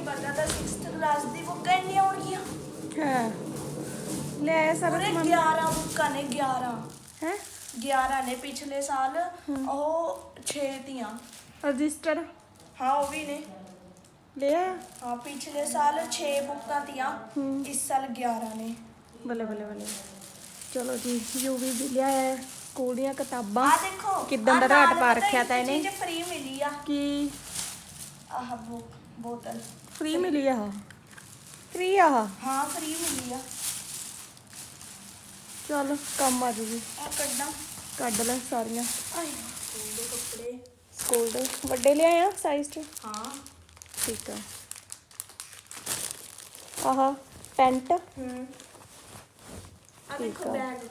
ਨਹੀਂ ਪਤਾ ਤਾਂ 6th ਕਲਾਸ ਦੀ ਬੁੱਕਾਂ ਇੰਨੀਆਂ ਹੋਣਗੀਆਂ ਹਾਂ। ਲੈ ਆਇਆ ਸਾਰਾ ਪੂਰੇ ਸਮਾਨ। 11 ਬੁੱਕਾਂ ਨੇ 11 ਹੈ? 11 ਨੇ ਪਿਛਲੇ ਸਾਲ। ਉਹ 6 ਤੀਆਂ। ਰਜਿਸਟਰ? ਹਾਂ ਉਹ ਵੀ ਨੇ। ਲੈ ਆਇਆ ਹਾਂ ਪਿਛਲੇ ਸਾਲ 6 ਬੁੱਕਾਂ ਤੀਆਂ। ਹੂੰ। ਇਸ ਸਾਲ 11 ਨੇ। ਬੱਲੇ ਬੱਲੇ ਬੱਲੇ। ਚਲੋ ਜੀ ਜੋ ਵੀ ਵੀ ਲਿਆ ਹੈ ਸਕੂਲ ਦੀਆਂ ਕਿਤਾਬਾਂ। ਆ ਦੇਖੋ ਕਿੱਦਾਂ ਦਾ ਆਹ ਰਾਟ ਨਾਲ ਪਾ ਪਤਾ ਰੱਖਿਆ ਇੱਕ ਤਾਂ ਇਹਨੇ। ਚੀਜ਼ ਫ੍ਰੀ ਮਿਲੀ ਆ। ਕੀ? ਆਹ ਬੁੱਕ ਬੋਤਲ। ਫ੍ਰੀ ਮਿਲੀ ਆ ਫ੍ਰੀ ਆ ਹਾਂ ਫ੍ਰੀ ਮਿਲੀ ਆ। ਚਲ ਕੰਮ ਆ ਜੂਗੀ। ਆ ਕੱਢਾਂ। ਕੱਢ ਲੈ ਸਾਰੀਆਂ। ਆਏ ਸਕੂਲ ਦੇ ਕੱਪੜੇ। ਸਕੂਲ ਦੇ। ਵੱਡੇ ਲਿਆਇਆ ਸਾਈਜ਼ ਚ? ਹਾਂ। ਠੀਕ ਆ। ਆਹਾ ਪੈਂਟ? ਹੂੰ। ਆ ਦੇਖੋ ਆ। ਬੈਗ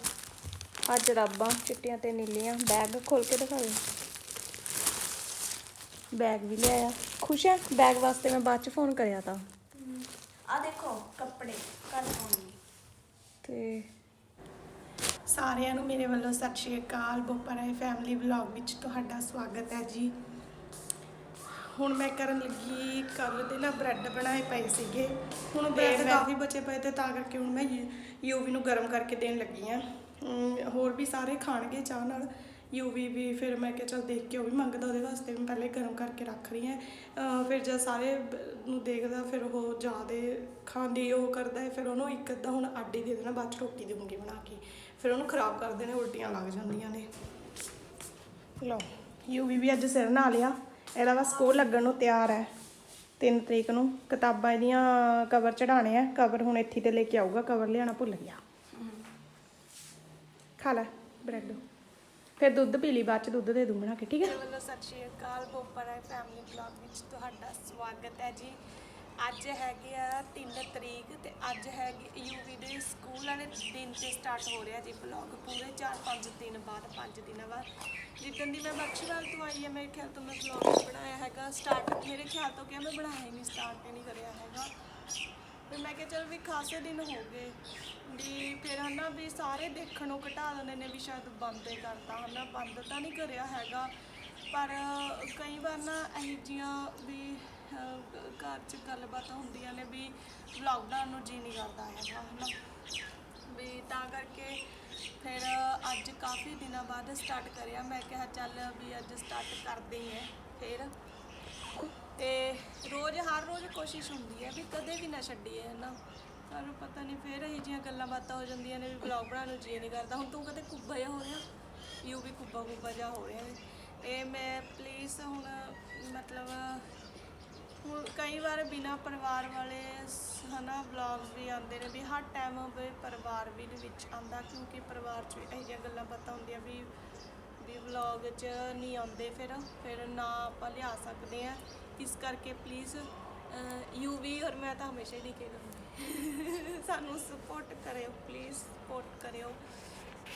ਆ ਜਰਾਬਾਂ ਚਿੱਟੀਆਂ ਤੇ ਨੀਲੀਆਂ। ਬੈਗ ਖੋਲ ਕੇ ਦਿਖਾ ਦੇ। ਬੈਗ ਵੀ ਲਿਆਇਆ। ਖੁਸ਼ ਹੈ ਬੈਗ ਵਾਸਤੇ ਮੈਂ ਬਾਅਦ ਚ ਫੋਨ ਕਰਿਆ ਤਾਂ। ਆ ਦੇਖੋ ਕੱਪੜੇ। ਕੱਲ ਪਾਉਣੀ ਤੇ ਸਾਰਿਆਂ ਨੂੰ ਮੇਰੇ ਵੱਲੋਂ ਸਤਿ ਸ਼੍ਰੀ ਅਕਾਲ। ਬੋਪਰਾਏ ਫੈਮਿਲੀ ਵਲੌਗ ਵਿੱਚ ਤੁਹਾਡਾ ਸਵਾਗਤ ਹੈ ਜੀ। ਹੁਣ ਮੈਂ ਕਰਨ ਲੱਗੀ ਕੱਲ ਦੇ ਨਾ ਬ੍ਰੈਡ ਬਣਾਏ ਪਏ ਸੀਗੇ। ਹੁਣ ਬ੍ਰੈਡ ਕਾਫੀ ਬਚੇ ਪਏ ਤੇ ਤਾਂ ਕਰਕੇ ਹੁਣ ਮੈਂ ਯੂਵੀ ਨੂੰ ਗਰਮ ਕਰਕੇ ਦੇਣ ਲੱਗੀ ਆ ਹੋਰ ਵੀ ਸਾਰੇ ਖਾਣਗੇ ਚਾਹ ਨਾਲ। ਯੂਵੀ ਵੀ ਫਿਰ ਮੈਂ ਕਿਹਾ ਚਲ ਦੇਖ ਕੇ ਉਹ ਵੀ ਮੰਗਦਾ ਉਹਦੇ ਵਾਸਤੇ ਵੀ ਪਹਿਲੇ ਗਰਮ ਕਰਕੇ ਰੱਖ ਰਹੀ ਹਾਂ। ਫਿਰ ਜਦ ਸਾਰੇ ਨੂੰ ਦੇਖਦਾ ਫਿਰ ਉਹ ਜ਼ਿਆਦੇ ਖਾਂਦੀ ਉਹ ਕਰਦਾ ਹੈ ਫਿਰ ਉਹਨੂੰ ਇੱਕ ਅੱਧਾ ਹੁਣ ਆਡੀ ਦੇ ਦੇਣਾ ਬਾਅਦ ਚ ਰੋਟੀ ਦੇਵਾਂਗੀ ਬਣਾ ਕੇ। ਫਿਰ ਉਹਨੂੰ ਖਰਾਬ ਕਰ ਦੇਣੇ ਉਲਟੀਆਂ ਲੱਗ ਜਾਂਦੀਆਂ ਨੇ। ਲਓ ਯੂਵੀ ਵੀ ਅੱਜ ਸਿਰ ਨਹਾ ਲਿਆ। ਇਹਦਾ ਬਸ ਸਕੂਲ ਲੱਗਣ ਨੂੰ ਤਿਆਰ ਹੈ। 3 ਤਰੀਕ ਨੂੰ ਕਿਤਾਬਾਂ ਇਹਦੀਆਂ ਕਵਰ ਚੜਾਣੇ ਆ। ਕਵਰ ਹੁਣ ਇੱਥੇ ਤੇ ਲੈ ਕੇ ਆਊਗਾ ਕਵਰ ਲਿਆਣਾ ਭੁੱਲ ਗਿਆ। ਖਾ ਲੈ ਬ੍ਰੈਡ ਫਿਰ ਦੁੱਧ ਪੀ ਲਈ, ਬਾਅਦ ਚ ਦੁੱਧ ਦੇ ਦੂੰ ਬਣਾ ਕੇ, ਠੀਕ ਹੈ? ਚਲੋ ਸਤਿ ਸ਼੍ਰੀ ਅਕਾਲ ਬੋਪਰਾ ਫੈਮਿਲੀ ਬਲੌਗ ਵਿੱਚ ਤੁਹਾਡਾ ਸਵਾਗਤ ਹੈ ਜੀ। ਅੱਜ ਹੈਗੇ ਆ 3 ਤਰੀਕ ਤੇ ਅੱਜ ਹੈਗੀ ਯੂਵੀ ਦੇ ਸਕੂਲ ਵਾਲੇ ਦਿਨ ਤੇ ਸਟਾਰਟ ਹੋ ਰਿਹਾ ਜੀ ਬਲੌਗ ਪੂਰੇ 4-5 ਦਿਨ ਬਾਅਦ 5 ਦਿਨਾਂ ਬਾਅਦ। ਜਿੱਦਣ ਦੀ ਮੈਂ ਬਖਸ਼ੀਵਾਲ ਤੋਂ ਆਈ ਹੈ, ਮੇਰੇ ਖਿਆਲ ਤੋਂ ਮੈਂ ਬਲੌਗ ਬਣਾਇਆ ਹੈਗਾ। ਸਟਾਰਟ ਮੇਰੇ ਖਿਆਲ ਤੋਂ ਕਿਹਾ ਮੈਂ ਬਣਾਇਆ ਹੀ ਨਹੀਂ ਸਟਾਰਟ ਨਹੀਂ ਕਰਿਆ ਹੈਗਾ। ਵੀ ਮੈਂ ਕਿਹਾ ਚਲ ਵੀ ਖਾਸੇ ਦਿਨ ਹੋ ਗਏ। ਵੀ ਫਿਰ ਹਨਾ ਵੀ ਸਾਰੇ ਦੇਖਣੋਂ ਘਟਾ ਦਿੰਦੇ ਨੇ ਵੀ ਸ਼ਾਇਦ ਬੰਦ ਹੀ ਕਰਤਾ ਹਨਾ ਬੰਦ ਤਾਂ ਨਹੀਂ ਕਰਿਆ ਹੈਗਾ। ਪਰ ਕਈ ਵਾਰ ਨਾ ਇਹੋ ਜਿਹੀਆਂ ਵੀ ਅਹ, ਘਰ 'ਚ ਗੱਲਬਾਤਾਂ ਹੁੰਦੀਆਂ ਨੇ ਵੀ ਲਾਕਡਾਊਨ ਨੂੰ ਜੀ ਨਹੀਂ ਕਰਦਾ ਹੈਗਾ ਹਨਾ। ਵੀ ਤਾਂ ਕਰਕੇ ਫਿਰ ਅੱਜ ਕਾਫੀ ਦਿਨਾਂ ਬਾਅਦ ਸਟਾਰਟ ਕਰਿਆ। ਮੈਂ ਕਿਹਾ ਚੱਲ ਵੀ ਅੱਜ ਸਟਾਰਟ ਕਰਦੇ ਹੀ ਹੈ ਫਿਰ। ਤੇ ਰੋਜ਼, ਹਰ ਰੋਜ਼ ਕੋਸ਼ਿਸ਼ ਹੁੰਦੀ ਹੈ ਵੀ ਕਦੇ ਵੀ ਨਾ ਛੱਡੀਏ ਹਨਾ ਸਾਨੂੰ ਪਤਾ ਨਹੀਂ, ਫਿਰ ਇਹ ਜੀਆਂ ਗੱਲਾਂ ਬਾਤਾਂ ਹੋ ਜਾਂਦੀਆਂ ਨੇ ਵੀ ਬਲੌਗ ਬਣਾਉਣ ਨੂੰ ਜੀ ਨਹੀਂ ਕਰਦਾ। ਹੁਣ ਤੂੰ ਕਦੇ ਕੁੱਬਾ ਜਿਹਾ ਹੋ ਰਿਹਾ ਯੂ ਵੀ ਕੁੱਬਾ ਕੁੱਬਾ ਜਿਹਾ ਹੋ ਰਿਹਾ ਹੈ। ਤੇ ਮੈਂ ਪਲੀਜ਼ ਹੁਣ, ਮਤਲਬ, ਹੁਣ ਕਈ ਵਾਰ ਬਿਨਾ ਪਰਿਵਾਰ ਵਾਲੇ ਸ- ਹਨਾ ਵਲੌਗਸ ਵੀ ਆਉਂਦੇ ਨੇ ਵੀ ਹਰ ਟਾਈਮ ਵੀ ਪਰਿਵਾਰ ਵੀ ਦੇ ਵਿੱਚ ਆਉਂਦਾ, ਕਿਉਂਕਿ ਪਰਿਵਾਰ 'ਚ ਇਹੋ ਜਿਹੀਆਂ ਗੱਲਾਂ ਬਾਤਾਂ ਹੁੰਦੀਆਂ ਵੀ ਵੀ ਵਲੌਗ 'ਚ ਨਹੀਂ ਆਉਂਦੇ ਫਿਰ ਫਿਰ ਨਾ ਆਪਾਂ ਲਿਆ ਸਕਦੇ ਆ ਇਸ ਕਰਕੇ ਪਲੀਜ਼ ਯੂ ਵੀ ਔਰ ਮੈਂ ਤਾਂ ਹਮੇਸ਼ਾ ਹੀ ਲਿਖੇ ਕਰੂੰਗੀ ਸਾਨੂੰ ਸਪੋਰਟ ਕਰਿਓ ਪਲੀਜ਼ ਸਪੋਰਟ ਕਰਿਓ।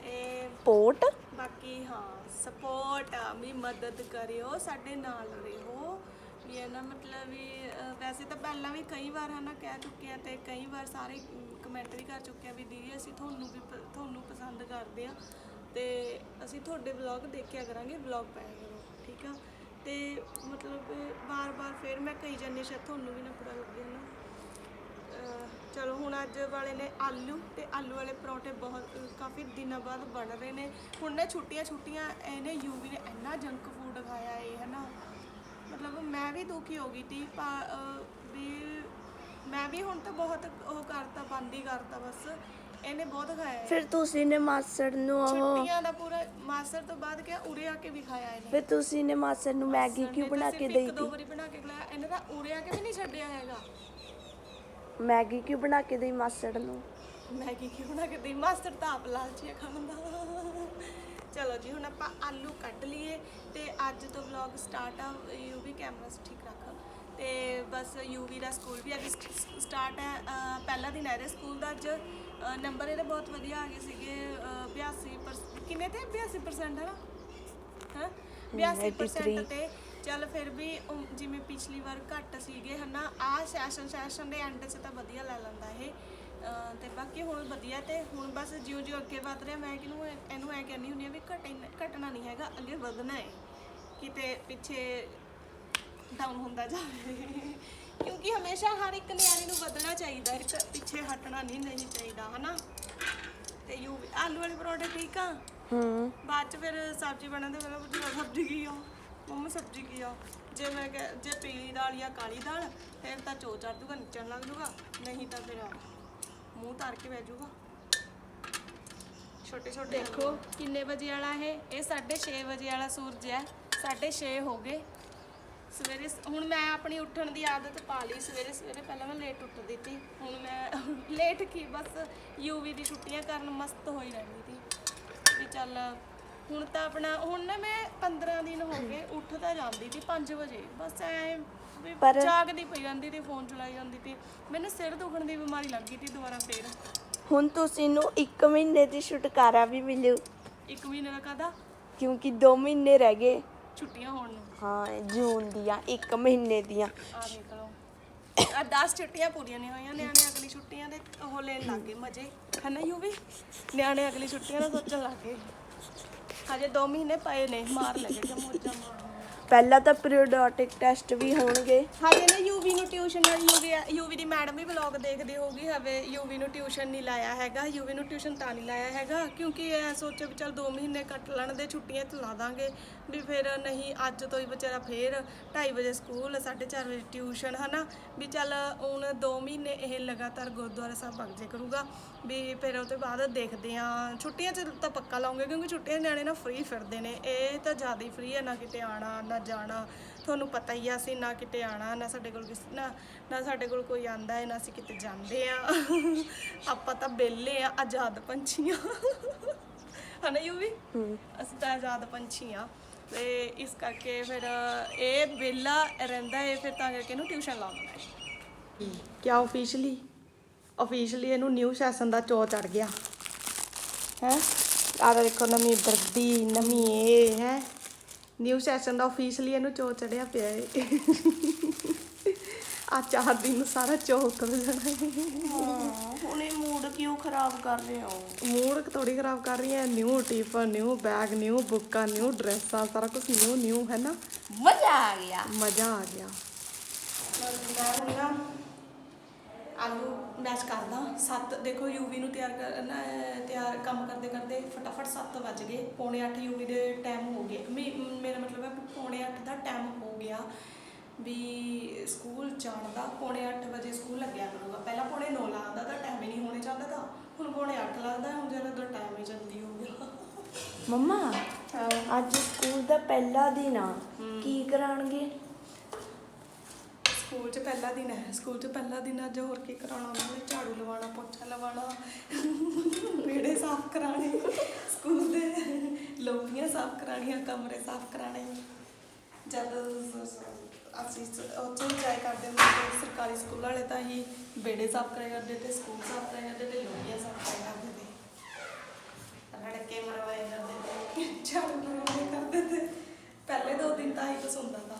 ਇਹ ਪੋਟ ਬਾਕੀ ਹਾਂ ਸਪੋਰਟ ਵੀ ਮਦਦ ਕਰਿਓ ਸਾਡੇ ਨਾਲ ਰਹੋ। ਵੀ ਇਹ ਨਾ ਮਤਲਬ ਵੀ ਵੈਸੇ ਤਾਂ ਪਹਿਲਾਂ ਵੀ ਕਈ ਵਾਰ ਹਨਾ ਕਹਿ ਚੁੱਕੇ ਆ ਤੇ ਕਈ ਵਾਰ ਸਾਰੇ ਕਮੈਂਟ ਵੀ ਕਰ ਚੁੱਕੇ ਆ ਵੀ ਦੀਦੀ ਅਸੀਂ ਤੁਹਾਨੂੰ ਵੀ ਪ- ਤੁਹਾਨੂੰ ਪਸੰਦ ਕਰਦੇ ਆ। ਤੇ ਅਸੀਂ ਤੁਹਾਡੇ ਵਲੌਗ ਦੇਖਿਆ ਕਰਾਂਗੇ ਵਲੌਗ ਪਾਇਆ ਕਰੋ, ਠੀਕ ਆ? ਤੇ ਮਤਲਬ ਵਾਰ-ਵਾਰ ਫਿਰ ਮੈਂ ਕਹੀ ਜਾਂਦੀ ਸ਼ਾਇਦ ਤੁਹਾਨੂੰ ਵੀ ਨਾ ਪਤਾ ਲੱਗੇ ਨਾ। ਚਲੋ, ਹੁਣ ਅੱਜ ਵਾਲੇ ਨੇ ਆਲੂ ਤੇ ਆਲੂ ਵਾਲੇ ਪਰੌਂਠੇ ਬਹੁਤ, ਕਾਫੀ ਦਿਨਾਂ ਬਾਅਦ ਬਣ ਰਹੇ ਨੇ। ਹੁਣ ਨੇ ਛੁੱਟੀਆਂ ਛੁੱਟੀਆਂ ਇਹਨੇ ਯੂਵੀ ਨੇ ਇੰਨਾ ਜੰਕ ਫੂਡ ਖਾਇਆ ਇਹ ਹੈ ਨਾ ਮਤਲਬ ਮੈਂ ਵੀ ਦੁਖੀ ਹੋ ਗਈ ਤੀ ਪਾ- ਵੀ ਮੈਂ ਵੀ ਹੁਣ ਤਾਂ ਬਹੁਤ ਉਹ ਕਰਤਾ, ਬੰਦ ਹੀ ਕਰਤਾ ਬਸ। ਇਹਨੇ ਬਹੁਤ ਖਾਇਆ ਹੈ। ਫਿਰ ਤੁਸੀਂ ਨੇ ਮਾਸੜ ਨੂੰ ਉਹ ਛੁੱਟੀਆਂ ਦਾ ਪੂਰਾ ਮਾਸਟਰ ਤੋਂ ਬਾਅਦ ਕਿਹਾ ਉਰੇ ਆ ਕੇ ਵੀ ਖਾਇਆ ਇਹਨੇ। ਫਿਰ ਤੁਸੀਂ ਨੇ ਮਾਸੜ ਨੂੰ ਮੈਗੀ ਕਿਉਂ ਬਣਾ ਕੇ ਸਿਰਫ ਦੇਈ ਇੱਕ ਦੋ ਤੀ ਵਾਰੀ ਬਣਾ ਕੇ ਖਿਲਾਇਆ ਇਹਨੇ ਤਾਂ ਉਰੇ ਆ ਕੇ ਵੀ ਨਹੀਂ ਛੱਡਿਆ ਹੈਗਾ। ਮੈਗੀ ਕਿਉਂ ਬਣਾ ਕੇ ਦੇਈ ਮਾਸੜ ਨੂੰ? ਮੈਗੀ ਕਿਉਂ ਬਣਾ ਕੇ ਦੇਈ? ਮਾਸਟਰ ਤਾਂ ਆਪ ਲਾਲਚੀ ਆ ਖਾਣ ਦਾ। ਚਲੋ ਜੀ ਹੁਣ ਆਪਾਂ ਆਲੂ ਕੱਢ ਲਈਏ ਤੇ ਅੱਜ ਤੋਂ ਵਲੌਗ ਸਟਾਰਟ ਆ ਯੂ ਵੀ ਕੈਮਰਾ ਠੀਕ ਰੱਖ। ਤੇ ਬਸ ਯੂਵੀ ਦਾ ਸਕੂਲ ਵੀ ਅੱਜ ਸਟਾਰਟ ਹੈ ਅਹ ਪਹਿਲਾ ਦਿਨ ਹੈ ਇਹਦੇ ਸਕੂਲ ਦਾ ਅੱਜ। ਨੰਬਰ ਇਹਦੇ ਬਹੁਤ ਵਧੀਆ ਆ ਗਏ ਸੀਗੇ ਅਹ 82% ਕਿੰਨੇ ਤੇ? 82% ਹੈ ਨਾ? ਹਾਂ? 82% ਤੇ। ਚੱਲ ਫਿਰ ਵੀ ਉਮ, ਜਿਵੇਂ ਪਿਛਲੀ ਵਾਰ ਘੱਟ ਸੀਗੇ ਹਨਾ? ਆ ਸੈਸ਼ਨ ਸੈਸ਼ਨ ਦੇ ਐਂਡ 'ਚ ਤਾਂ ਵਧੀਆ ਲੈ ਲੈਂਦਾ ਇਹ। ਅਹ ਤੇ ਬਾਕੀ ਹੁਣ ਵਧੀਆ ਤੇ ਹੁਣ ਬਸ ਜਿਉਂ ਜਿਉਂ ਅੱਗੇ ਵਧ ਰਿਹਾ ਮੈਂ ਕਿਹਨੂੰ ਇਹ- ਇਹਨੂੰ ਐ ਕਹਿੰਦੀ ਹੁੰਦੀ ਆ ਵੀ ਘਟ ਘਟਣਾ ਨਹੀਂ ਹੈਗਾ ਅੱਗੇ ਵਧਣਾ ਹੈ ਕਿਤੇ ਪਿੱਛੇ ਡਾਊਨ ਹੁੰਦਾ ਜਾਵੇ। ਕਿਉਂਕਿ ਹਮੇਸ਼ਾ ਹਰ ਇੱਕ ਨਿਆਣੇ ਨੂੰ ਵਧਣਾ ਚਾਹੀਦਾ ਹੈ ਤੇ ਪਿੱਛੇ ਹਟਣਾ ਨਹੀਂ ਨਹੀਂ ਚਾਹੀਦਾ ਹਨਾ? ਤੇ ਯੂ ਆਲੂ ਵਾਲੇ ਪਰੌਂਠੇ ਠੀਕ ਆ? ਹੂੰ। ਬਾਅਦ ਚ ਫਿਰ ਸਬਜ਼ੀ ਬਣਾਉਂਦੇ ਪਹਿਲਾਂ ਪੁੱਛਣਾ ਸਬਜ਼ੀ ਕੀ ਆ? ਮੰਮਾ ਸਬਜ਼ੀ ਕੀ ਆ? ਜੇ ਮੈਂ ਕਿਹਾ ਜੇ ਪੀਲੀ ਦਾਲ ਜਾਂ ਕਾਲੀ ਦਾਲ ਫਿਰ ਤਾਂ ਚੋ ਚੜ ਜੂਗਾ ਨੱਚਣ ਲੱਗ ਜੂਗਾ ਨਹੀਂ ਤਾਂ ਫਿਰ ਮੂੰਹ ਧਰ ਕੇ ਬਹਿ ਜੂਗਾ। ਛੋਟੇ ਛੋਟੇ ਦੇਖੋ ਕਿੰਨੇ ਵਜੇ ਵਾਲਾ ਇਹ? ਇਹ 6:30 ਵਜੇ ਵਾਲਾ ਸੂਰਜ ਹੈ 6:30 ਹੋ ਗਏ। ਸਵੇਰੇ ਹੁਣ ਮੈਂ ਆਪਣੀ ਉੱਠਣ ਦੀ ਆਦਤ ਪਾ ਲਈ ਸਵੇਰੇ ਸਵੇਰੇ ਪਹਿਲਾਂ ਮੈਂ ਲੇਟ ਉੱਠਦੀ ਸੀ ਹੁਣ ਮੈਂ ਲੇਟ ਕੀ ਬਸ ਯੂਵੀ ਦੀ ਛੁੱਟੀਆਂ ਕਰਨ ਮਸਤ ਹੋਈ ਰਹਿੰਦੀ ਸੀ। ਵੀ ਚੱਲ ਹੁਣ ਤਾਂ ਆਪਣਾ ਹੁਣ ਨਾ ਮੈਂ 15 ਦਿਨ ਹੋ ਗਏ ਉੱਠ ਤਾਂ ਜਾਂਦੀ ਸੀ 5 ਵਜੇ। ਬਸ ਐ ਵੀ ਪਰ- ਜਾਗਦੀ ਪਈ ਜਾਂਦੀ ਤੇ ਫੋਨ ਚਲਾਈ ਜਾਂਦੀ ਸੀ। ਮੈਨੂੰ ਸਿਰ ਦੁਖਣ ਦੀ ਬਿਮਾਰੀ ਲੱਗ ਗਈ ਸੀ ਦੁਬਾਰਾ ਫੇਰ। ਹੁਣ ਤੁਸੀਂ ਨੂੰ 1 ਮਹੀਨੇ ਦੀ ਛੁਟਕਾਰਾ ਵੀ ਮਿਲਿਓ। ਇੱਕ ਮਹੀਨੇ ਦਾ ਕਾਹਦਾ? ਕਿਉਂਕਿ 2 ਮਹੀਨੇ ਰਹਿ ਗਏ। ਛੁੱਟੀਆਂ ਹੋਣ ਨੂੰ। ਹਾਂ ਜੂਨ ਦੀਆਂ 1 ਮਹੀਨੇ ਦੀਆਂ। ਆ ਦੇਖ ਲਓ ਆ 10 ਛੁੱਟੀਆਂ ਪੂਰੀਆਂ ਨਹੀਂ ਹੋਈਆਂ ਨਿਆਣੇ ਅਗਲੀ ਛੁੱਟੀਆਂ ਦੇ ਉਹ ਲੈਣ ਲੱਗ ਮਜ਼ੇ। ਹਨਾ ਯੂ ਵੀ ਨਿਆਣੇ ਅਗਲੀ ਛੁੱਟੀਆਂ ਦਾ ਸੋਚਣ ਲੱਗ ਹਜੇ 2 ਮਹੀਨੇ ਪਏ ਨੇ ਮਾਰ ਲੱਗੇਗਾ ਮੋਜਾਂ ਮਾਰ। ਪਹਿਲਾਂ ਤਾਂ ਪੀਰੀਓਡਿਕ ਟੈਸਟ ਵੀ ਹੋਣਗੇ। ਹਜੇ ਨਾ ਯੂਵੀ ਨੂੰ ਟਿਊਸ਼ਨ ਯੂਵੀ ਯੂਵੀ ਦੀ ਮੈਡਮ ਵੀ ਵਲੌਗ ਦੇਖਦੀ ਹੋਊਗੀ ਹਵੇ ਯੂਵੀ ਨੂੰ ਟਿਊਸ਼ਨ ਨਹੀਂ ਲਾਇਆ ਹੈਗਾ। ਯੂਵੀ ਨੂੰ ਟਿਊਸ਼ਨ ਤਾਂ ਨਹੀਂ ਲਾਇਆ ਹੈਗਾ। ਕਿਉਂਕਿ ਇਹ ਸੋਚੇ ਵੀ ਚਲ 2 ਮਹੀਨੇ ਕੱਟ ਲੈਣ ਦੇ, ਛੁੱਟੀਆਂ ਤੇ ਲਾ ਦਾਂਗੇ। ਵੀ ਫਿਰ ਨਹੀਂ, ਅੱਜ ਤੋਂ ਹੀ ਵਿਚਾਰਾ ਫੇਰ 2:30 ਵਜੇ ਸਕੂਲ 4:30 ਵਜੇ ਟਿਊਸ਼ਨ ਹਨਾ? ਵੀ ਚੱਲ ਹੁਣ 2 ਮਹੀਨੇ ਇਹ ਲਗਾਤਾਰ ਗੁਰਦੁਆਰਾ ਸਾਹਿਬ ਭਗ ਜੇ ਕਰੂਗਾ। ਵੀ ਫਿਰ ਉਹ ਤੋਂ ਬਾਅਦ ਦੇਖਦੇ ਆ ਛੁੱਟੀਆਂ 'ਚ ਤਾਂ ਪੱਕਾ ਲਾਉਂਗੇ, ਕਿਉਂਕਿ ਛੁੱਟੀਆਂ ਨਿਆਣੇ ਨਾ ਫ੍ਰੀ ਫਿਰਦੇ ਨੇ। ਇਹ ਤਾਂ ਜ਼ਿਆਦਾ ਹੀ ਫ੍ਰੀ ਹੈ ਨਾ ਕਿਤੇ ਆਣਾ ਨਾ ਜਾਣਾ। ਤੁਹਾਨੂੰ ਪਤਾ ਹੀ ਆ ਅਸੀਂ ਨਾ ਕਿਤੇ ਆਣਾ ਨਾ ਸਾਡੇ ਕੋਲ ਕਿਸ ਨਾ ਨਾ ਸਾਡੇ ਕੋਲ ਕੋਈ ਆਂਦਾ ਹੈ ਨਾ ਅਸੀਂ ਕਿਤੇ ਜਾਂਦੇ ਆ ਆਪਾਂ ਤਾਂ ਬੇਲੇ ਆ ਆਜ਼ਾਦ ਪੰਛੀਆਂ। ਹਨਾ ਯੂ ਵੀ ਅਸੀਂ ਤਾਂ ਆਜ਼ਾਦ ਪੰਛੀ ਆ। ਤੇ ਇਸ ਕਰਕੇ ਫਿਰ ਇਹ ਬੇਲਾ ਰਹਿੰਦਾ ਹੈ ਫਿਰ ਤਾਂ ਕਰਕੇ ਇਹਨੂੰ ਟਿਊਸ਼ਨ ਲਾਉਣਾ ਹੈ। ਕਿਆ ਆਫੀਸ਼ੀਅਲੀ ਆਫੀਸ਼ੀਅਲੀ ਇਹਨੂੰ ਨਿਊ ਸੈਸ਼ਨ ਦਾ ਚੋ ਚੜ ਗਿਆ। ਹੈ? ਆਹ ਦੇਖੋ ਨਵੀਂ ਵਰਦੀ ਨਵੀਂ ਇਹ ਹੈ? ਨਿਊ ਸੈਸ਼ਨ ਦਾ ਆਫੀਸ਼ੀਅਲੀ ਇਹਨੂੰ ਚੋ ਚੜਿਆ ਪਿਆ ਏ। ਆ ਚਾਰ ਦਿਨ ਸਾਰਾ ਚੋ ਉਤਰ ਜਾਣਾ ਏ। ਹੁਣ ਇਹ ਮੂਡ ਕਿਉਂ ਖਰਾਬ ਕਰ ਰਹੇ ਹੋ? ਮੂਡ ਥੋੜੀ ਖਰਾਬ ਕਰ ਰਹੀ ਹੈ new tiffin new bag new ਬੁੱਕਾਂ ਨਿਊ ਡਰੈਸਾਂ ਸਾਰਾ ਕੁਝ ਨਿਊ ਨਿਊ ਹੈ ਨਾ? ਮਜ਼ਾ ਆ ਗਿਆ। ਮਜ਼ਾ ਆ ਗਿਆ। ਮੈਂ ਨਾ ਆਲੂ ਮੈਸ਼ ਕਰਦਾ ਸੱਤ ਦੇਖੋ ਯੂਵੀ ਨੂੰ ਤਿਆਰ ਕਰਨਾ ਤਿਆਰ ਕੰਮ ਕਰਦੇ ਕਰਦੇ ਫਟਾਫਟ 7 ਵੱਜ ਗਏ। ਪੌਣੇ 8 ਯੂਵੀ ਦੇ ਟਾਈਮ ਹੋ ਗਏ। ਮੇਰਾ ਮਤਲਬ ਹੈ ਪੌਣੇ 8 ਦਾ ਟਾਈਮ ਹੋ ਗਿਆ ਵੀ ਸਕੂਲ ਜਾਣ ਦਾ। ਪੌਣੇ 8 ਵਜੇ ਸਕੂਲ ਲੱਗਿਆ ਕਰੂਗਾ। ਪਹਿਲਾਂ ਪੌਣੇ 9 ਲੱਗਦਾ ਤਾਂ ਟਾਈਮ ਹੀ ਨਹੀਂ ਹੋਣੇ ਚਾਹੁੰਦਾ ਤਾਂ। ਹੁਣ ਪੌਣੇ 8 ਲੱਗਦਾ ਹੁਣ ਜਿਹੜਾ ਦਾ ਟਾਈਮ ਹੀ ਜਲਦੀ ਹੋ ਗਿਆ ਮੰਮਾ ਅੱਜ ਸਕੂਲ ਦਾ ਪਹਿਲਾ ਦਿਨ ਆ। ਕੀ ਕਰਾਣਗੇ? ਸਕੂਲ 'ਚ ਪਹਿਲਾ ਦਿਨ ਹੈ, ਸਕੂਲ 'ਚ ਪਹਿਲਾ ਦਿਨ ਅੱਜ ਹੋਰ ਕੀ ਕਰਾਉਣਾ ਉਹਨਾਂ ਨੇ? ਝਾੜੂ ਲਵਾਉਣਾ, ਪੋਚਾ ਲਵਾਉਣਾ, ਵਿਹੜੇ ਸਾਫ਼ ਕਰਾਣੇ ਸਕੂਲ ਦੇ ਲੋਬੀਆਂ ਸਾਫ਼ ਕਰਾਣੀਆਂ ਕਮਰੇ ਸਾਫ਼ ਕਰਾਣੇ ਜਦ ਅਸੀਂ ਸ- ਉੱਥੇ ਜਾਇ ਕਰਦੇ ਹੁੰਦੇ ਸੀ, ਸਰਕਾਰੀ ਸਕੂਲ ਵਾਲੇ ਤਾਂ ਹੀ ਵਿਹੜੇ ਸਾਫ਼ ਕਰਿਆ ਕਰਦੇ ਤੇ ਸਕੂਲ ਸਾਫ਼ ਕਰਿਆ ਕਰਦੇ ਤੇ ਲੋਬੀਆਂ ਸਾਫ਼ ਕਰਿਆ ਕਰਦੇ ਤੇ। ਲੜਕੇ ਮਰਵਾਏ ਕਰਦੇ ਤੇ, ਝਾੜੂ ਮਰਵਾਏ ਕਰਦੇ ਤੇ। ਪਹਿਲੇ ਦੋ ਦਿਨ ਤਾਂ ਹੀ ਕੁਛ ਹੁੰਦਾ ਤਾ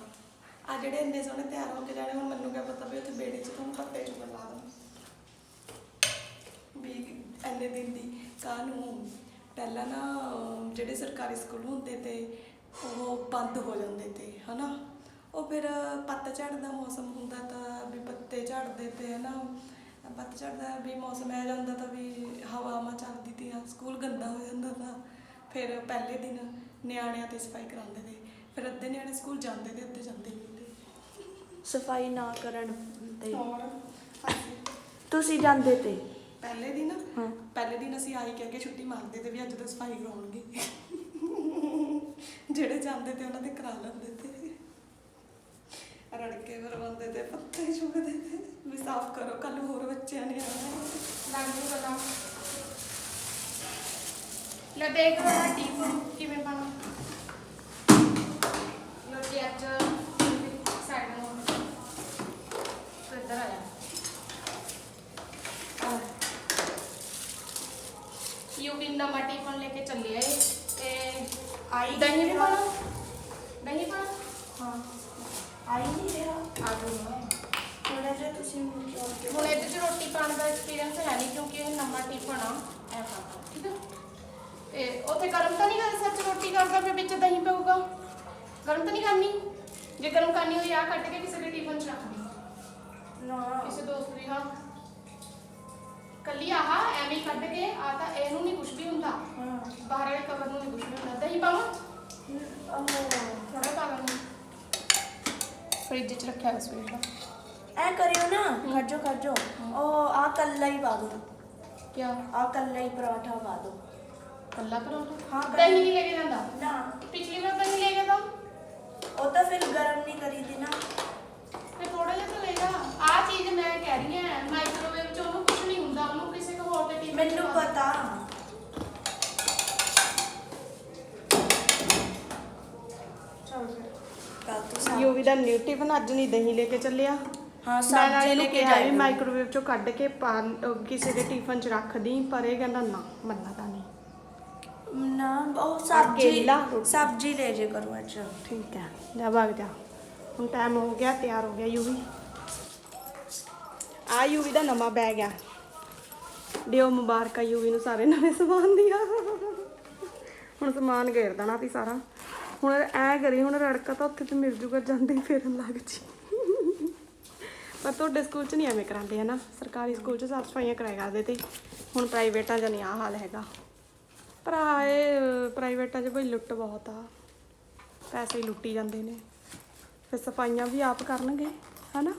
ਆ ਜਿਹੜੇ ਇੰਨੇ ਸੋਹਣੇ ਤਿਆਰ ਹੋ ਕੇ ਜਾਣੇ ਹੁਣ ਮੈਨੂੰ ਕਿਆ ਪਤਾ ਵੀ ਉੱਥੇ ਬੇੜੇ 'ਚ ਤੁਹਾਨੂੰ ਪੱਤੇ ਚੁਗਣ ਲਾ ਦੇਣ। ਵੀ ਇੰਨੇ ਦਿਨ ਦੀ ਕਾਹਨੂੰ ਪਹਿਲਾਂ ਨਾ ਅਹ, ਜਿਹੜੇ ਸਰਕਾਰੀ ਸਕੂਲ ਹੁੰਦੇ ਤੇ ਉਹ ਬੰਦ ਹੋ ਜਾਂਦੇ ਤੇ ਹਨਾ? ਉਹ ਫਿਰ ਪੱਤਝੜ ਦਾ ਮੌਸਮ ਹੁੰਦਾ ਤਾਂ ਵੀ ਪੱਤੇ ਝੜਦੇ ਤੇ ਹਨਾ? ਪੱਤਝੜ ਦਾ ਵੀ ਮੌਸਮ ਆ ਜਾਂਦਾ ਤਾਂ ਵੀ ਹਵਾਵਾਂ ਚੱਲਦੀ ਤੀ ਸਕੂਲ ਗੰਦਾ ਹੋ ਜਾਂਦਾ ਤਾਂ ਫਿਰ ਪਹਿਲੇ ਦਿਨ ਨਿਆਣਿਆਂ ਤੇ ਸਫ਼ਾਈ ਕਰਾਉਂਦੇ ਤੇ ਫਿਰ ਅੱਧੇ ਨਿਆਣੇ ਸਕੂਲ ਜਾਂਦੇ ਤੇ ਅੱਧੇ ਜਾਂਦੇ ਨਹੀਂ ਤੇ ਸਫ਼ਾਈ ਨਾ ਕਰਨ ਤੇ ਹੋਰ? ਤੁਸੀਂ ਜਾਂਦੇ ਤੇ? ਪਹਿਲੇ ਦਿਨ? ਹਾਂ। ਪਹਿਲੇ ਦਿਨ ਅਸੀਂ ਆਈ ਕਹਿ ਕੇ ਛੁੱਟੀ ਮਾਰਦੇ ਤੇ ਵੀ ਅੱਜ ਤਾਂ ਸਫ਼ਾਈ ਕਰਾਉਣਗੇ। ਜਿਹੜੇ ਜਾਂਦੇ ਤੇ ਉਹਨਾਂ ਦੇ ਕਰਾ ਲੈਂਦੇ ਤੇ। ਰੜਕੇ ਵਰਵਾਉਂਦੇ ਤੇ ਪੱਤੇ ਚੁਗਦੇ ਤੇ। ਵੀ ਸਾਫ਼ ਕਰੋ ਕੱਲ ਹੋਰ ਬੱਚਿਆਂ ਨੇ ਆਉਣਾ। ਲਾਂਗੂ ਬਣਾ ਲੈ ਦੇਖ ਰਹਾ ਟੀਪ ਕਿਵੇਂ ਪਾਣਾ ਲੋ ਜੀ ਅੱਜ ਸਾਈਡ ਨੂੰ ਤੂੰ ਇੱਧਰ ਆ ਜਾ ਯੂ ਵੀ ਨਵਾਂ ਟੀਫਨ ਲੈ ਕੇ ਚੱਲੇ ਆਏ ਤੇ ਆਈ ਦਹੀਂ ਵੀ ਪਾਣਾ ਦਹੀਂ ਪਾਣਾ ਹਾਂ ਆਈ ਨਹੀਂ ਰਿਹਾ ਆ ਜਾਊਗਾ ਥੋੜਾ ਜਿਹਾ ਤੁਸੀਂ ਮੈਨੂੰ ਕਿਉਂ ਹੁਣ ਇਹਦੇ ਚ ਰੋਟੀ ਪਾਣ ਦਾ ਐਕਸਪੀਰੀਅੰਸ ਹੈ ਨਹੀਂ ਕਿਉਂਕਿ ਇਹ ਨਵਾਂ ਟੀਫਨ ਆ ਐ ਪਾਤਾ ਠੀਕ ਹੈ ਤੇ ਉੱਥੇ ਗਰਮ ਤਾਂ ਨਹੀਂ ਕਰ ਸੱਚ ਰੋਟੀ ਕਰਦਾ ਫਿਰ ਵਿੱਚ ਦਹੀਂ ਪਊਗਾ ਗਰਮ ਤਾਂ ਨਹੀਂ ਕਰਨੀ ਜੇ ਗਰਮ ਕਰਨੀ ਹੋਈ ਆ ਕੱਟ ਕੇ ਕਿਸੇ ਦੇ ਟਿਫਨ ਚ ਰੱਖ ਦੀ। ਨਾ। ਕਿਸੇ ਦੋਸਤ ਦੀ ਹਾਂ। ਕੱਲੀ ਆਹ ਐਵੇਂ ਹੀ ਕੱਢ ਕੇ ਆ ਤਾਂ ਇਹਨੂੰ ਨਹੀਂ ਕੁਝ ਵੀ ਹੁੰਦਾ। ਹਾਂ। ਬਾਹਰ ਵਾਲੇ ਕਵਰ ਨੂੰ ਨਹੀਂ ਕੁਝ ਵੀ ਹੁੰਦਾ। ਦਹੀਂ ਪਾਵਾਂ? ਉਹ ਥੋੜਾ ਪਾ ਲੈਣਾ ਫ੍ਰਿਜ 'ਚ ਰੱਖਿਆ ਇਸ ਵੇਲੇ ਐ ਕਰਿਓ ਨਾ ਖਾਜੋ ਖਾਜੋ। ਉਹ ਆ ਕੱਲਾ ਹੀ ਪਾ ਦੋ ਕੀ ਆ ਕੱਲਾ ਹੀ ਪਰਾਠਾ ਪਾ ਦੋ ਕੱਲਾ ਪਰੌਂਠਾ? ਹਾਂ, ਦਹੀਂ ਨਹੀਂ ਲੈ ਕੇ ਜਾਂਦਾ? ਨਾ। ਪਿਛਲੀ ਵਾਰ ਦਹੀਂ ਲੈ ਕੇ ਤਾਂ ਉਹ ਤਾਂ ਫਿਰ ਗਰਮ ਨਹੀਂ ਕਰੀਦੀ ਨਾ। ਫਿਰ ਥੋੜਾ ਜਿਹਾ ਤਾਂ ਲੈਗਾ ਆ ਚੀਜ਼ ਮੈਂ ਕਹਿ ਰਹੀ ਹਾਂ ਮਾਈਕ੍ਰੋਵੇਵ 'ਚ ਉਹਨੂੰ ਕੁਝ ਨਹੀਂ ਹੁੰਦਾ ਉਹਨੂੰ ਕਿਸੇ ਕੋ ਹੋਰ ਤੇ ਟਿਫਨ ਮੈਨੂੰ ਪਤਾ। ਚਲ ਫਿਰ। ਕੱਲ ਤੋਂ ਸਾ ਯੂਵੀ ਦਾ ਨਿਊ ਟਿਫਨ ਅੱਜ ਨਹੀਂ ਦਹੀਂ ਲੈ ਕੇ ਚੱਲਿਆ। ਹਾਂ ਮੈਂ ਨਾਲੇ ਸਬਜ਼ੀ ਲੈ ਨੂੰ ਕੇ ਕਿਹਾ ਵੀ ਮਾਈਕ੍ਰੋਵੇਵ 'ਚੋਂ ਕੱਢ ਕੇ ਪਾ ਅਹ ਕਿਸੇ ਦੇ ਟਿਫਨ 'ਚ ਰੱਖ ਦੀ ਪਰ ਇਹ ਕਹਿੰਦਾ ਨਾ ਮੰਨਣਾ ਤਾਂ ਨਹੀਂ। ਨਾ ਉਹ ਸਬਜ਼ੀ ਕੇਲਾ ਰੋਟੀ। ਸਬਜ਼ੀ ਲੈ ਜੇ ਕਰੋ ਅੱਜ। ਠੀਕ ਹੈ ਜਾ ਭਾਗ ਜਾ। ਹੁਣ ਟਾਈਮ ਹੋ ਗਿਆ ਤਿਆਰ ਹੋ ਗਿਆ ਯੂਵੀ ਆ ਯੂਵੀ ਦਾ ਨਵਾਂ ਬੈਗ ਆ। ਦਿਓ ਮੁਬਾਰਕਾਂ ਯੂਵੀ ਨੂੰ ਸਾਰੇ ਨਵੇਂ ਸਮਾਨ ਦੀਆਂ। ਹੁਣ ਸਮਾਨ ਘੇਰ ਦੇਣਾ ਤੀ ਸਾਰਾ। ਹੁਣ ਐ ਕਰੀ ਹੁਣ ਰੜਕਾ ਤਾਂ ਉੱਥੇ ਤੇ ਮਿਲ ਜੂਗਾ ਜਾਂਦੇ ਹੀ ਫੇਰਨ ਲੱਗ ਜੀ। ਪਰ ਤੁਹਾਡੇ ਸਕੂਲ 'ਚ ਨਹੀਂ ਐਵੇਂ ਕਰਾਉਂਦੇ ਹਨਾ? ਸਰਕਾਰੀ ਸਕੂਲ 'ਚ ਸਾਫ਼ ਸਫਾਈਆਂ ਕਰਾਇਆ ਕਰਦੇ ਤੇ ਹੁਣ ਪ੍ਰਾਈਵੇਟਾਂ 'ਚ ਨਹੀਂ ਆ ਹਾਲ ਹੈਗਾ। ਪਰ ਇਹ ਪ੍ਰਾਈਵੇਟਾਂ 'ਚ ਬਈ ਲੁੱਟ ਬਹੁਤ ਆ। ਪੈਸੇ ਹੀ ਲੁੱਟੀ ਜਾਂਦੇ ਨੇ। ਫਿਰ ਸਫਾਈਆਂ ਵੀ ਆਪ ਕਰਨਗੇ ਹਨਾ?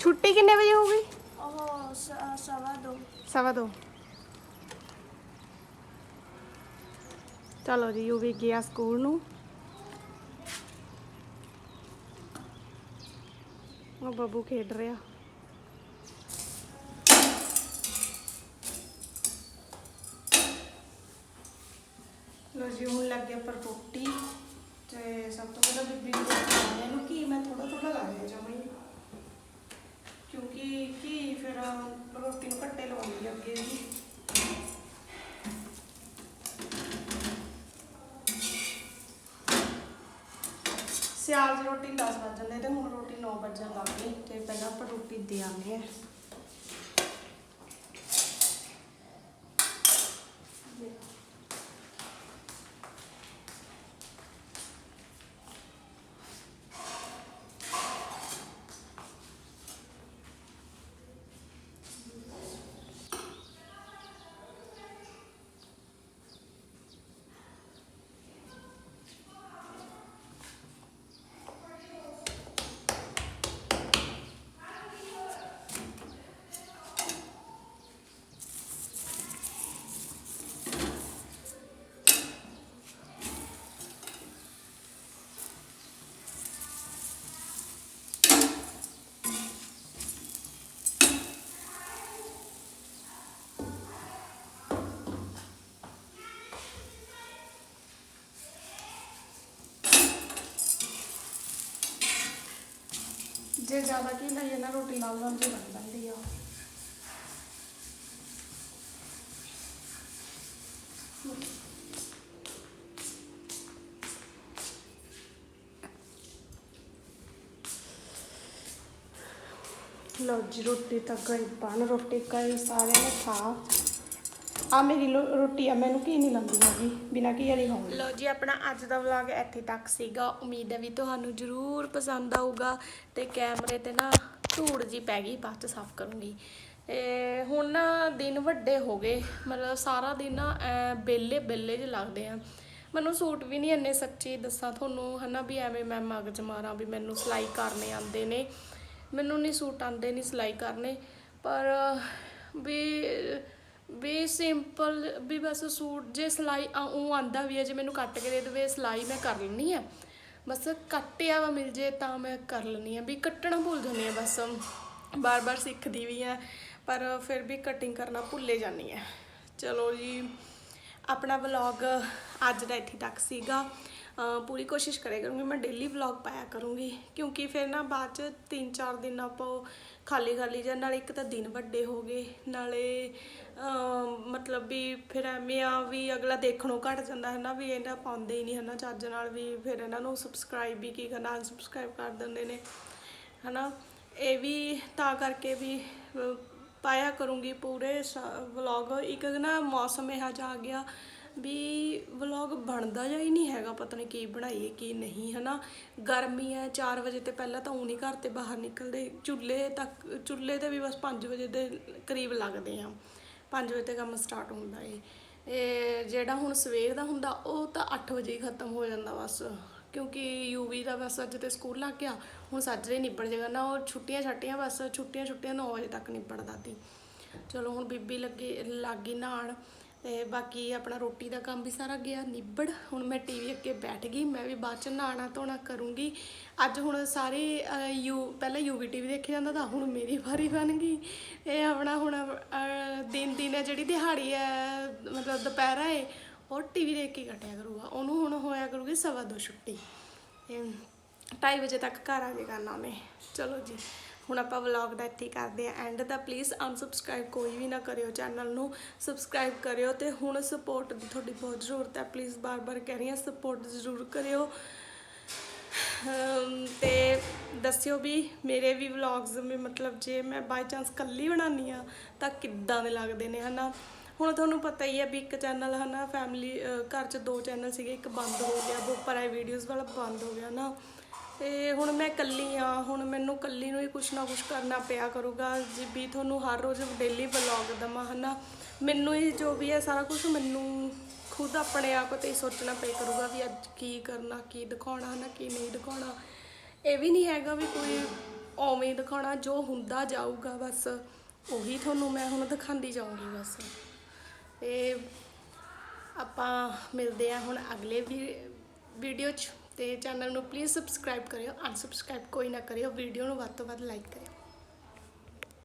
ਛੁੱਟੀ ਕਿੰਨੇ ਵਜੇ ਹੋਊਗੀ ਉਹ ਸ- ਸਵਾ ਦੋ। ਸਵਾ ਦੋ। ਚਲੋ ਜੀ ਯੂਵੀ ਗਿਆ ਸਕੂਲ ਨੂੰ। ਉਹ ਬੱਬੂ ਖੇਡ ਰਿਹਾ। ਲੋ ਹੁਣ ਲੱਗ ਗਿਆ ਪਰ ਰੋਟੀ ਤੇ ਸਭ ਤੋਂ ਪਹਿਲਾਂ ਬੀਬੀ ਨੂੰ ਖਾਣੇ ਨੂੰ ਕੀ ਮੈਂ ਥੋੜਾ ਥੋੜਾ ਲਾ ਲਿਆ ਜਮਾਈ ਕਿਉਂਕਿ ਕੀ ਫਿਰ ਰੋਟੀ ਨੂੰ ਘੱਟੇ ਲਵਾਉਂਦੀ ਅੱਗੇ ਵੀ। ਸਿਆਲ ਦੀ ਰੋਟੀ 10 ਵੱਜ ਜਾਂਦੇ ਤੇ ਹੁਣ ਰੋਟੀ 9 ਵੱਜਣ ਲੱਗ ਗਈ ਤੇ ਪਹਿਲਾਂ ਆਪਾਂ ਰੋਟੀ ਦੇ ਆਉਂਦੇ ਆ ਜੇ ਜ਼ਿਆਦਾ ਕੀ ਲਈਏ ਨਾ, ਰੋਟੀ ਨਾਲ ਨਾਲ ਜੀ ਬਣ ਜਾਂਦੀ ਆ। ਲੋ ਜੀ, ਰੋਟੀ ਤਾਂ ਗਈ, ਬਣ, ਰੋਟੀ ਕਈ ਸਾਰੇ ਨੇ ਖਾ। ਆ ਮੇਰੀ ਲੋ- ਰੋਟੀ ਆ, ਮੈਨੂੰ ਕੀ ਨਹੀਂ ਲੰਦੀ ਹੈਗੀ, ਬਿਨਾਂ ਕੀ ਵਾਲੀ ਖਾਉਂਗੀ ਲੋ ਜੀ, ਆਪਣਾ ਅੱਜ ਦਾ ਵਲੌਗ ਇੱਥੇ ਤੱਕ ਸੀਗਾ। ਉਮੀਦ ਹੈ ਵੀ ਤੁਹਾਨੂੰ ਜ਼ਰੂਰ ਪਸੰਦ ਆਊਗਾ ਤੇ ਕੈਮਰੇ ਤੇ ਨਾ ਧੂੜ ਜੀ ਪੈ ਗਈ, ਬਾਅਦ ਚ ਸਾਫ਼ ਕਰੂੰਗੀ। ਤੇ ਹੁਣ ਨਾ ਦਿਨ ਵੱਡੇ ਹੋ ਗਏ, ਮਤਲਬ ਸਾਰਾ ਦਿਨ ਨਾ, ਐ ਬੇਲੇ ਬੇਲੇ ਜਿਹੇ ਲੱਗਦੇ ਆ। ਮੈਨੂੰ ਸੂਟ ਵੀ ਨਹੀਂ ਇੰਨੇ ਸੱਚੀ ਦੱਸਾਂ ਤੁਹਾਨੂੰ, ਹਨਾ ਵੀ ਐਵੇਂ ਮੈਂ ਮਗਜ ਮਾਰਾਂ ਵੀ ਮੈਨੂੰ ਸਿਲਾਈ ਕਰਨੇ ਆਉਂਦੇ ਨੇ। ਮੈਨੂੰ ਨਹੀਂ ਸੂਟ ਆਉਂਦੇ ਨਹੀਂ ਸਿਲਾਈ ਕਰਨੇ। ਪਰ ਵੀ ਵੀ ਸਿੰਪਲ ਵੀ ਬਸ ਸੂਟ ਜੇ ਸਿਲਾਈ ਉਹ ਆਂਦਾ ਵੀ ਹੈ, ਜੇ ਮੈਨੂੰ ਕੱਟ ਕੇ ਦੇ ਦੇਵੇ ਸਿਲਾਈ ਮੈਂ ਕਰ ਲੈਣੀ ਆ ਬਸ ਕੱਟਿਆ ਵਾ ਮਿਲ ਜੇ ਤਾਂ ਮੈਂ ਕਰ ਲੈਣੀ ਆ ਵੀ ਕੱਟਣਾ ਭੁੱਲ ਜਾਂਦੀ ਹਾਂ ਬਸ, ਬਾਰ-ਬਾਰ ਸਿੱਖਦੀ ਵੀ ਆ ਪਰ ਫਿਰ ਵੀ ਕਟਿੰਗ ਕਰਨਾ ਭੁੱਲੇ ਜਾਂਦੀ ਹਾਂ। ਚਲੋ ਜੀ, ਆਪਣਾ ਵਲੌਗ ਅੱਜ ਦਾ ਇੱਥੇ ਤੱਕ ਸੀਗਾ। ਪੂਰੀ ਕੋਸ਼ਿਸ਼ ਕਰਿਆ ਕਰੂੰਗੀ, ਮੈਂ ਡੇਲੀ ਵਲੌਗ ਪਾਇਆ ਕਰੂੰਗੀ, ਕਿਉਂਕਿ ਫਿਰ ਨਾ ਬਾਅਦ ਚ 3-4 ਦਿਨ ਆਪਾਂ ਉਹ ਖਾਲੀ ਖਾਲੀ ਜਾਂ ਨਾਲੇ ਇੱਕ ਤਾਂ ਦਿਨ ਵੱਡੇ ਹੋ ਗਏ, ਨਾਲੇ ਮਤਲਬ ਵੀ ਫਿਰ ਐਵੇਂ ਆ ਵੀ ਅਗਲਾ ਦੇਖਣੋਂ ਘਟ ਜਾਂਦਾ ਹੈ ਨਾ, ਵੀ ਇਹਨਾਂ ਪਾਉਂਦੇ ਹੀ ਨਹੀਂ ਹੈ ਨਾ ਚੱਜ ਨਾਲ ਵੀ, ਫਿਰ ਇਹਨਾਂ ਨੂੰ ਸਬਸਕ੍ਰਾਈਬ ਵੀ ਕੀ ਕਰਨਾ ਅਨਸਬਸਕ੍ਰਾਈਬ ਕਰ ਦਿੰਦੇ ਨੇ, ਹਨਾ। ਇਹ ਵੀ ਤਾਂ ਕਰਕੇ ਵੀ ਪਾਇਆ ਕਰੂੰਗੀ ਪੂਰੇ ਵਲੌਗ ਇੱਕ ਨਾ ਮੌਸਮ ਇਹੋ ਜਿਹਾ ਆ ਗਿਆ ਵੀ ਵਲੌਗ ਬਣਦਾ ਜਾਂ ਹੀ ਨਹੀਂ ਹੈਗਾ, ਪਤਾ ਨਹੀਂ ਕੀ ਬਣਾਈਏ, ਕੀ ਨਹੀਂ, ਹਨਾ? ਗਰਮੀ ਹੈ 4 ਵਜੇ ਤੇ ਪਹਿਲਾਂ ਤਾਂ ਊਂ ਨਹੀਂ ਘਰ ਤੇ ਬਾਹਰ ਨਿਕਲਦੇ। ਚੁੱਲ੍ਹੇ ਤੱਕ, ਚੁੱਲ੍ਹੇ ਤੇ ਵੀ ਬਸ 5 ਵਜੇ ਦੇ ਕਰੀਬ ਲੱਗਦੇ ਆ। 5 ਵਜੇ ਤੇ ਕੰਮ ਸਟਾਰਟ ਹੁੰਦਾ ਏ। ਇਹ ਜਿਹੜਾ ਹੁਣ ਸਵੇਰ ਦਾ ਹੁੰਦਾ, ਉਹ ਤਾਂ 8 ਵਜੇ ਹੀ ਖਤਮ ਹੋ ਜਾਂਦਾ ਬਸ। ਕਿਉਂਕਿ ਯੂਵੀ ਦਾ ਬਸ ਅੱਜ ਤੇ ਸਕੂਲ ਲੱਗ ਗਿਆ, ਹੁਣ ਸਾਜਰੇ ਨਿਬੜ ਜਾਏਗਾ ਨਾ, ਉਹ ਛੁੱਟੀਆਂ ਛੱਟੀਆਂ ਬਸ, ਛੁੱਟੀਆਂ ਛੁੱਟੀਆਂ 9 ਵਜੇ ਤੱਕ ਨਿਬੜਦਾ ਤੀ ਚਲੋ ਹੁਣ ਬੀਬੀ ਲੱਗੀ ਲੱਗੀ ਨਹਾਉਣ ਤੇ ਬਾਕੀ ਆਪਣਾ ਰੋਟੀ ਦਾ ਕੰਮ ਵੀ ਸਾਰਾ ਗਿਆ ਨਿਬੜ। ਹੁਣ ਮੈਂ ਟੀਵੀ ਅੱਗੇ ਬੈਠ ਗਈ ਮੈਂ ਵੀ ਬਾਅਦ ਚ ਨਹਾਣਾ ਧੋਣਾ ਕਰੂੰਗੀ। ਅੱਜ ਹੁਣ ਸਾਰੇ ਅਹ, ਯੂ ਪਹਿਲਾਂ ਯੂਵੀ ਟੀਵੀ ਦੇਖਿਆ ਜਾਂਦਾ ਤਾਂ ਹੁਣ ਮੇਰੀ ਵਾਰੀ ਬਣ ਗਈ। ਇਹ ਆਪਣਾ ਹੁਣ ਦਿਨ ਦਿਨ ਹੈ ਜਿਹੜੀ ਦਿਹਾੜੀ ਹੈ ਮਤਲਬ ਦੁਪਹਿਰਾ ਹੈ ਉਹ ਟੀਵੀ ਦੇਖ ਕੇ ਕੱਟਿਆ ਕਰੂਗਾ। ਉਹਨੂੰ ਹੁਣ ਹੋਇਆ ਕਰੂਗੀ ਸਵਾ ਦੋ ਛੁੱਟੀ। ਤੇ ਢਾਈ ਵਜੇ ਤੱਕ ਘਰ ਆ ਜਾਏਗਾ ਨਾ ਮੈਂ ਚਲੋ ਜੀ। ਹੁਣ ਆਪਾਂ ਵਲੌਗ ਦਾ ਇੱਥੇ ਹੀ ਕਰਦੇ ਆ ਐਂਡ ਦਾ। ਪਲੀਜ਼ ਅਨਸਬਸਕ੍ਰਾਈਬ ਕੋਈ ਵੀ ਨਾ ਕਰਿਓ ਚੈਨਲ ਨੂੰ ਸਬਸਕ੍ਰਾਈਬ ਕਰਿਓ ਤੇ ਹੁਣ ਸਪੋਰਟ ਦੀ ਤੁਹਾਡੀ ਬਹੁਤ ਜ਼ਰੂਰਤ ਹੈ। ਪਲੀਜ਼ ਬਾਰ-ਬਾਰ ਕਹਿ ਰਹੀ ਹਾਂ ਸਪੋਰਟ ਜ਼ਰੂਰ ਕਰਿਓ। ਅਮ, ਤੇ ਦੱਸਿਓ ਵੀ ਮੇਰੇ ਵੀ ਵਲੌਗਸ ਵੀ ਮਤਲਬ ਜੇ ਮੈਂ ਬਾਈ ਚਾਂਸ ਕੱਲੀ ਬਣਾਉਂਦੀ ਆ ਤਾਂ ਕਿੱਦਾਂ ਦੇ ਲੱਗਦੇ ਨੇ ਹਨਾ? ਹੁਣ ਤੁਹਾਨੂੰ ਪਤਾ ਹੀ ਹੈ ਵੀ ਇੱਕ ਚੈਨਲ ਹਨਾ ਫੈਮਿਲੀ ਘਰ 'ਚ ਦੋ ਚੈਨਲ ਸੀਗੇ ਇੱਕ ਬੰਦ ਹੋ ਗਿਆ ਬੋਪਰ ਆਈ ਵੀਡੀਓਜ਼ ਵਾਲਾ ਬੰਦ ਹੋ ਗਿਆ ਨਾ? ਤੇ ਹੁਣ ਮੈਂ ਇਕੱਲੀ ਆ, ਹੁਣ ਮੈਨੂੰ ਇਕੱਲੀ ਨੂੰ ਹੀ ਕੁਛ ਨਾ ਕੁਛ ਕਰਨਾ ਪਿਆ ਕਰੂਗਾ, ਜੀ, ਵੀ ਤੁਹਾਨੂੰ ਹਰ ਰੋਜ਼ ਡੇਲੀ ਵਲੌਗ ਦਵਾਂ, ਹਨਾ? ਮੈਨੂੰ ਹੀ ਜੋ ਵੀ ਹੈ, ਸਾਰਾ ਕੁਝ ਮੈਨੂੰ ਖੁਦ ਆਪਣੇ ਆਪ ਤੇ ਹੀ ਸੋਚਣਾ ਪਿਆ ਕਰੂਗਾ ਵੀ ਅੱਜ ਕੀ ਕਰਨਾ, ਕੀ ਦਿਖਾਉਣਾ ਨਾ ਕੀ ਨਹੀਂ ਦਿਖਾਉਣਾ। ਇਹ ਵੀ ਨਹੀਂ ਹੈਗਾ ਵੀ ਕੋਈ ਉਵੇਂ ਹੀ ਦਿਖਾਉਣਾ, ਜੋ ਹੁੰਦਾ ਜਾਊਗਾ, ਬਸ ਉਹੀ ਤੁਹਾਨੂੰ ਮੈਂ ਹੁਣ ਦਿਖਾਉਂਦੀ ਜਾਊਂਗੀ, ਬਸ। ਤੇ ਆਪਾਂ ਮਿਲਦੇ ਆ ਹੁਣ ਅਗਲੇ ਵੀ ਵੀਡੀਓ 'ਚ। ਤੇ ਚੈਨਲ ਨੂੰ ਪਲੀਜ਼ ਸਬਸਕ੍ਰਾਈਬ ਕਰਿਓ ਅਨਸਬਸਕ੍ਰਾਈਬ ਕੋਈ ਨਾ ਕਰਿਓ ਵੀਡੀਓ ਨੂੰ ਵੱਧ ਤੋਂ ਵੱਧ ਲਾਈਕ ਕਰਿਓ।